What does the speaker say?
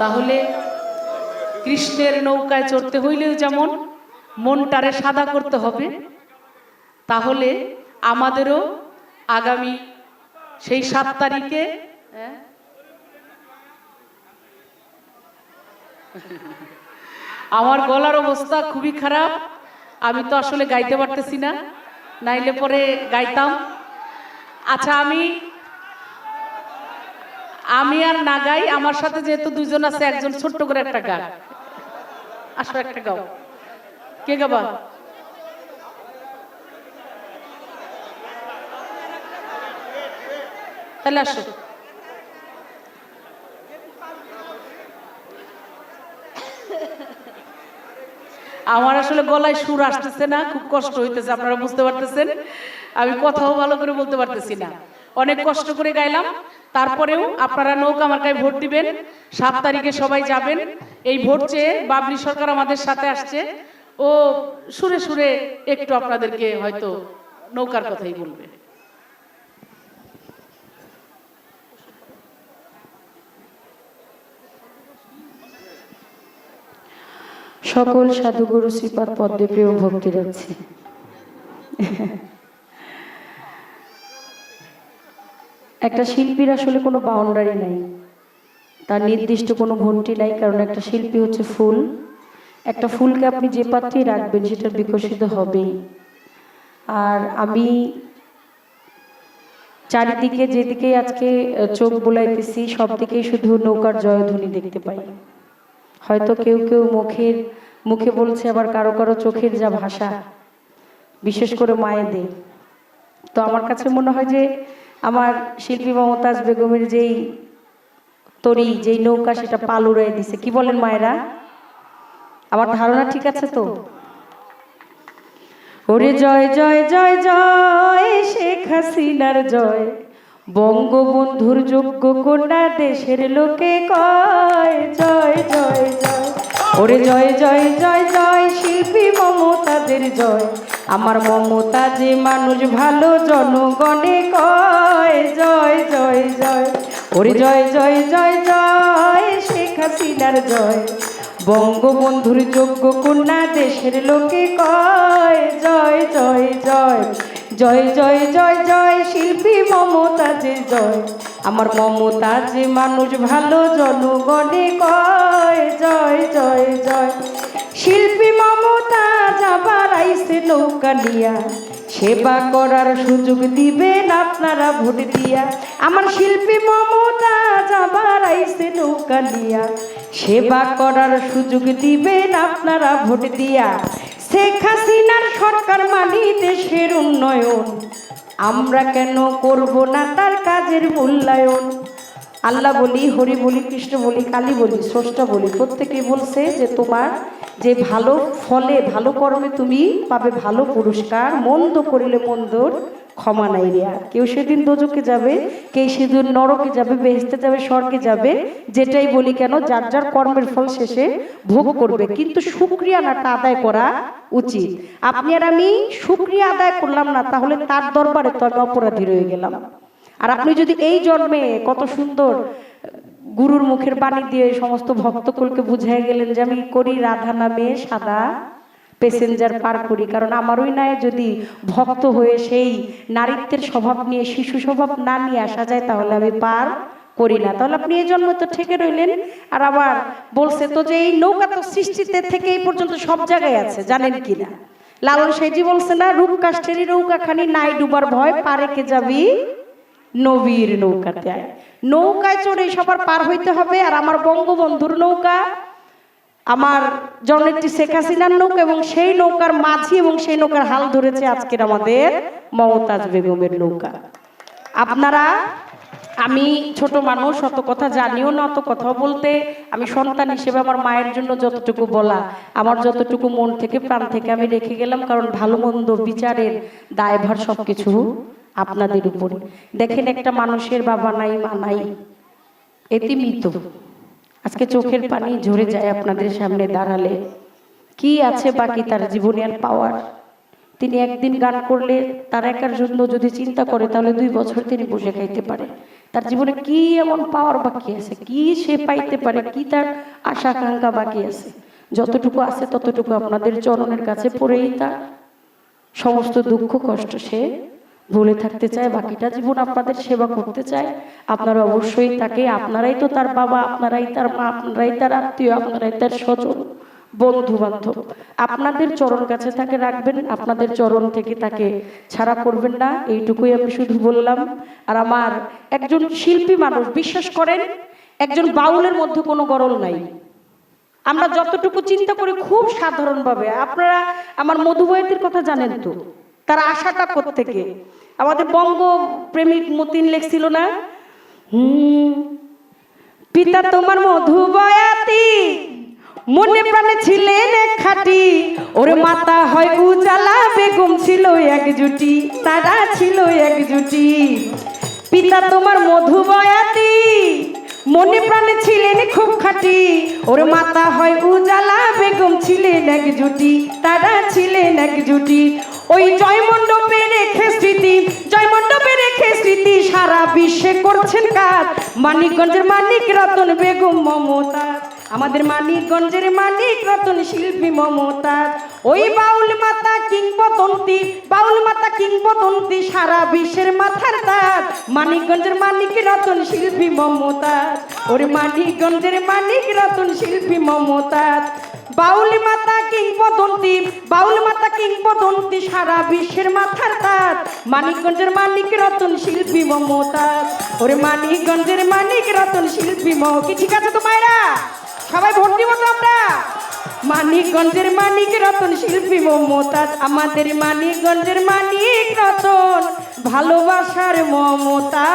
তাহলে কৃষ্ণের নৌকায় চড়তে হইলেও যেমন মনটারে সাদা করতে হবে, তাহলে আমাদেরও আগামী সেই সাত তারিখে? আমার গলার অবস্থা খুবই খারাপ, আমি তো আসলে গাইতে পারতেছি না, নাইলে পরে গাইতাম আচ্ছা আমি আমি আর না গাই আমার সাথে যেহেতু দুজন আছে, একজন ছোট্ট করে একটা গান আসো, একটা গাও। কে গাবা? তাহলে আসো। আমার আসলে গলায় সুর আসতেছে না, খুব কষ্ট হইতেছে, আপনারা বুঝতে পারতেছেন। আমি কথাও ভালো করে বলতে পারতেছি না। অনেক কষ্ট করে গাইলাম। তারপরেও আপনারা নৌকা মার্কায় ভোট দিবেন। সাত তারিখে সবাই যাবেন। এই ভোট চেয়ে বাবলি সরকার আমাদের সাথে আসছে। ও সুরে সুরে একটু আপনাদেরকে হয়তো নৌকার কথাই বলবে। সকল সাধুগুরু শ্রীপাদ পদ্মে প্রিয় ভক্তি রাখছি। একটা শিল্পীর আসলে কোনো বাউন্ডারি নাই। তার নির্দিষ্ট কোনো ঘন্টি নাই কারণ একটা শিল্পী হচ্ছে ফুল। একটা ফুলকে আপনি যে পাত্রেই রাখবেন সেটা বিকশিত হবেই। আর আমি চারিদিকে যেদিকে আজকে চোখ বোলাইতেছি সব দিকেই শুধু নৌকার জয়ধ্বনি দেখতে পাই। হয়তো কেউ কেউ মুখের মুখে বলছে আবার কারও কারও চোখের যা ভাষা। বিশেষ করে মায়েদের। তো আমার কাছে মনে হয় যে আমার শিল্পী মমতাজ বেগমের যেই তরি, যেই নৌকা, সেটা পাল উড়াই দিছে। কি বলেন মায়েরা? আমার ধারণা ঠিক আছে তো? ওরে জয় জয় জয় জয়, শেখ হাসিনার জয়। বঙ্গবন্ধুর যোগ্য কন্যা দেশের লোকে কয়। জয় জয় জয়। ওরে জয় জয় জয় জয়, শিল্পী মমতাদের জয়। আমার মমতা যে মানুষ ভালো জনগণে কয়, জয় জয় জয়। ওরে জয় জয় জয় জয়, শেখ হাসিনার জয়। বঙ্গবন্ধুর যোগ্য কন্যা দেশের লোকে কয়, জয় জয় জয়। জয় জয় জয় জয়, শিল্পী মমতাজের জয়। আমার মমতাজ মানুষ ভালো জনগণে কয়, জয় জয় জয়। শিল্পী মমতা যাবার আইসে নৌকা নিয়া। সেবা করার সুযোগ দিবেন আপনারা ভোট দিয়া। আমার শিল্পী মমতা যাবার আইসে নৌকা নিয়া। সেবা করার সুযোগ দিবেন আপনারা ভোট দিয়া। শেখ হাসিনার সরকার মানি দেশের উন্নয়ন। আমরা কেন করব না তার কাজের মূল্যায়ন? আল্লাহ বলি হরি বলি কৃষ্ণ বলি কালী বলি স্রষ্টা বলি প্রত্যেকেই বলছে যে তোমার যে ভালো ফলে ভালো কর্মে তুমি পাবে ভালো পুরস্কার মন্দ করিলে মন্দর ক্ষমা নাই রিয়া কেউ সেদিন দোজকে যাবে কেউ সেদিন নরকে যাবে বেহেস্তে যাবে স্বর্গে যাবে যেটাই বলি কেন যার যার কর্মের ফল শেষে ভোগ করবে। কিন্তু শুক্রিয়া নাটা আদায় করা উচিত। আপনি আর আমি শুক্রিয়া আদায় করলাম না তাহলে তার দরবারে তো আমি অপরাধী রয়ে গেলাম। আর আপনি যদি এই জন্মে কত সুন্দর গুরুর মুখের বাণী দিয়ে সমস্ত ভক্তকুলকে বুঝাই গেলেন যে আমি করি রাধা নামে সাদা প্যাসেঞ্জার পার করি। কারণ আমার ওই নাই যদি ভক্ত হয়ে সেই নারীত্বের স্বভাব নিয়ে শিশু স্বভাব না নিয়ে আসা যায় তাহলে আমি পার করি না। তাহলে আপনি এই জন্ম তো ঠেকে রইলেন। আর আবার বলছে তো যে এই নৌকা তো সৃষ্টিতে থেকে এই পর্যন্ত সব জায়গায় আছে জানেন কি না? লালন সেজি বলছে না রূপ কাষ্টেরই নৌকা খানি নাই ডুবার ভয় পারে কে যাবি? নবীর নৌকাতে আয়। নৌকায় চড়ে সবার পার হইতে হবে, আর আমার বঙ্গবন্ধুর নৌকা, আমার জননেত্রী শেখ হাসিনার নৌকা এবং সেই নৌকার মাঝি এবং সেই নৌকার হাল ধরেছে আজকের আমাদের মমতাজ বেগমের নৌকা। আপনারা, আমি ছোট মানুষ, অত কথা জানিও না, অত কথা বলতে, আমি সন্তান হিসেবে আমার মায়ের জন্য যতটুকু বলা, আমার যতটুকু মন থেকে, প্রাণ থেকে আমি রেখে গেলাম, কারণ ভালো মন্দ বিচারের দায়ভার সবকিছু আপনাদের উপরে। দেখেন একটা মানুষের বাবা নাই, মা নাই। এতে মৃত। আজকে চোখের পানি ঝরে যায় আপনাদের সামনে দাঁড়ালে। কি আছে বাকি তার জীবনে আর পাওয়ার? তিনি একদিন গান করলে তার একার জন্য যদি চিন্তা করে, তাহলে দুই বছর তিনি বসে খাইতে পারে। তার জীবনে কি এমন পাওয়ার বাকি আছে? কি সে পাইতে পারে? কি তার আশা আকাঙ্ক্ষা বাকি আছে? যতটুকু আছে ততটুকু আপনাদের চরণের কাছে পড়েই তার। সমস্ত দুঃখ, কষ্ট সে ভুলে থাকতে চায়, বাকিটা জীবন আপনাদের সেবা করতে চায়। আপনারা অবশ্যই তাকে, আপনারাই তো তার বাবা, আপনারাই তার মা, আপনারাই তার আত্মীয়, আপনারাই তার স্বজন বন্ধু বান্ধব আপনাদের চরণ কাছে তাকে রাখবেন, আপনাদের চরণ থেকে তাকে ছাড়া করবেন না, এইটুকুই আমি শুধু বললাম। আর আমার একজন শিল্পী মানুষ, বিশ্বাস করেন, একজন বাউলের মধ্যে কোনো গরল নাই। আমরা যতটুকু চিন্তা করি, খুব সাধারণভাবে। আপনারা আমার মধুবয়তির কথা জানেন তো? তার আশাটা থেকে আমাদের বঙ্গ প্রেমিক মতিন লেখছিল না? হুম, পিতা তোমার মধু বয়াতি মনে প্রাণে ছিলেন এক খাটি। ওরে মাতা হয় উজালা, বেগম ছিল এক জুটি, তারা ছিল এক জুটি। পিতা তোমার মধু বয়াতি মনে প্রাণে ছিলেন খুব খাটি। ওরে মাতা হয় উজালা, বেগম ছিলেন এক জুটি, তারা ছিলেন এক জুটি। ওই জয়মণ্ডপে রেখে স্মৃতি, জয়মণ্ডপে রেখে স্মৃতি সারা বিশ্বে করছেন কাজ। মানিকগঞ্জের মানিক রতন বেগম মমতা, আমাদের মানিকগঞ্জের মানিক রতন শিল্পী মমতাজ ওই বাউল মাতা কিংবদন্তি, বাউল মাতা কিংবদন্তি সারা বিশ্বের মাথার তাজ মানিকগঞ্জের মানিক রতন শিল্পী মমতাজ ওরে মানিকগঞ্জের মানিক রতন শিল্পী মমতাজ বাউল মাতা কিংবদন্তি, বাউল মাতা কিংবদন্তি সারা বিশ্বের মাথার তাজ মানিকগঞ্জের মানিক রতন শিল্পী মমতাজ ওরে মানিকগঞ্জের মানিক রতন শিল্পী মহ, কি ঠিক আছে তো মায়েরা সবাই ভোট দিব তো আমরা। মানিকগঞ্জের মানিক রতন শিল্পী মমতাজ আমাদের মানিকগঞ্জের মানিক রতন ভালোবাসার মমতা